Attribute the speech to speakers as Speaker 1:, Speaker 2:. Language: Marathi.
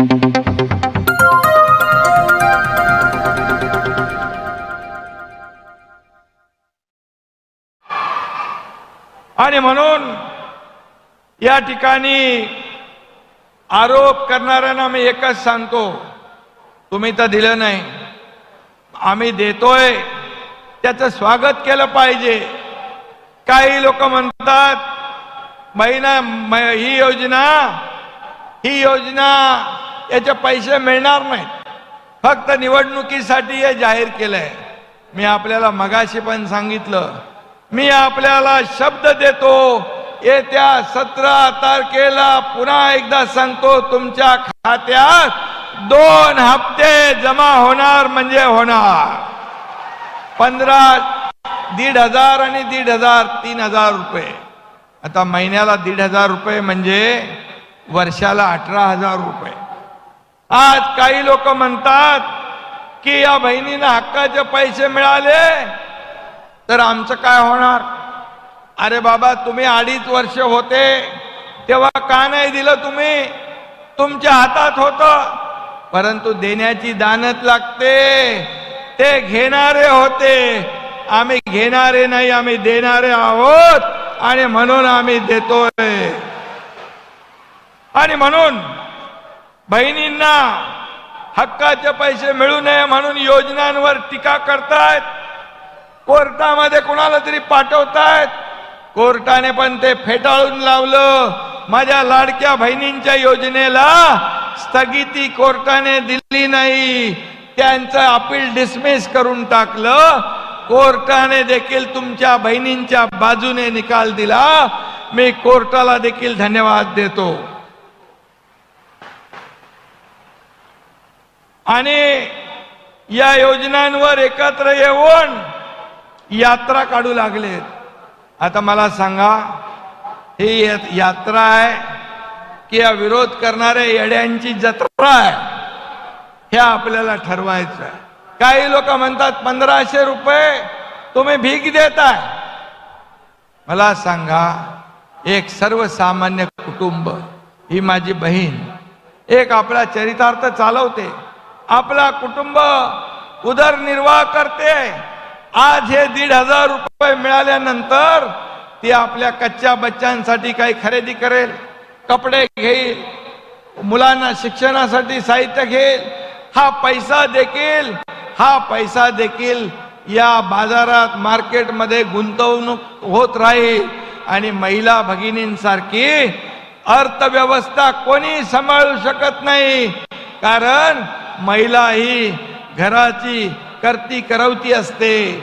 Speaker 1: आणि म्हणून या ठिकाणी आरोप करणाऱ्यांना मी एकच सांगतो तुम्ही तर दिलं नाही. आम्ही देतोय त्याचं स्वागत केलं पाहिजे. काही लोक म्हणतात महिना ही योजना ही योजना याचे पैसे मिळणार नाहीत. फक्त निवडणुकीसाठी हे जाहीर केलंय. मी आपल्याला मगाशी पण सांगितलं. मी आपल्याला शब्द देतो येत्या सतरा तारखेला पुन्हा एकदा सांगतो तुमच्या खात्यात दोन हप्ते जमा होणार म्हणजे होणार. पंधरा दीड हजार आणि दीड हजार तीन हजार रुपये. आता महिन्याला दीड हजार रुपये म्हणजे वर्षाला अठरा हजार रुपये. आज काही लोक म्हणतात की या बहिणींना हक्काचे पैसे मिळाले तर आमचं काय होणार? अरे बाबा तुम्ही अडीच वर्ष होते तेव्हा का नाही दिलं तुम्ही? तुमच्या हातात होत. परंतु देण्याची दानत लागते. ते घेणारे होते. आम्ही घेणारे नाही आम्ही देणारे आहोत आणि म्हणून आम्ही देतोय. म्हणून बहिणींना हक्काचे पैसे मिळू नये म्हणून योजनांवर टीका करतायत. कोर्टामध्ये कोणाला तरी पाठवतायत. कोर्टाने पण ते फेटाळून लावलं. माझ्या लाडक्या बहिणींच्या योजनेला स्थगिती कोर्टाने दिली नाही. त्यांचं अपील डिसमिस करून टाकलं. कोर्टाने देखील तुमच्या बहिणींच्या बाजूने निकाल दिला. मी कोर्टाला देखील धन्यवाद देतो. आणि या योजनांवर एकत्र येऊन यात्रा काढू लागलेत. आता मला सांगा ही यात्रा आहे की या विरोध करणाऱ्या येड्यांची जत्रा आहे हे आपल्याला ठरवायचं आहे. काही लोक म्हणतात पंधराशे रुपये तुम्ही भीक देताय. मला सांगा एक सर्वसामान्य कुटुंब ही माझी बहीण एक आपला चरितार्थ चालवते. आपला कुटुंब उदरनिर्वाह करते. आज हे दीड हजार रुपये मिळाल्यानंतर ती आपल्या कच्च्या बच्चांसाठी काही खरेदी करेल कपडे घेईल मुलांना शिक्षणासाठी साहित्य घेईल. हा पैसा देखील हा पैसा देखील या बाजारात मार्केटमध्ये गुंतवणूक होत राहील. आणि महिला भगिनींसारखी अर्थव्यवस्था कोणी सांभाळू शकत नाही. कारण महिला ही घराची करती करवती असते.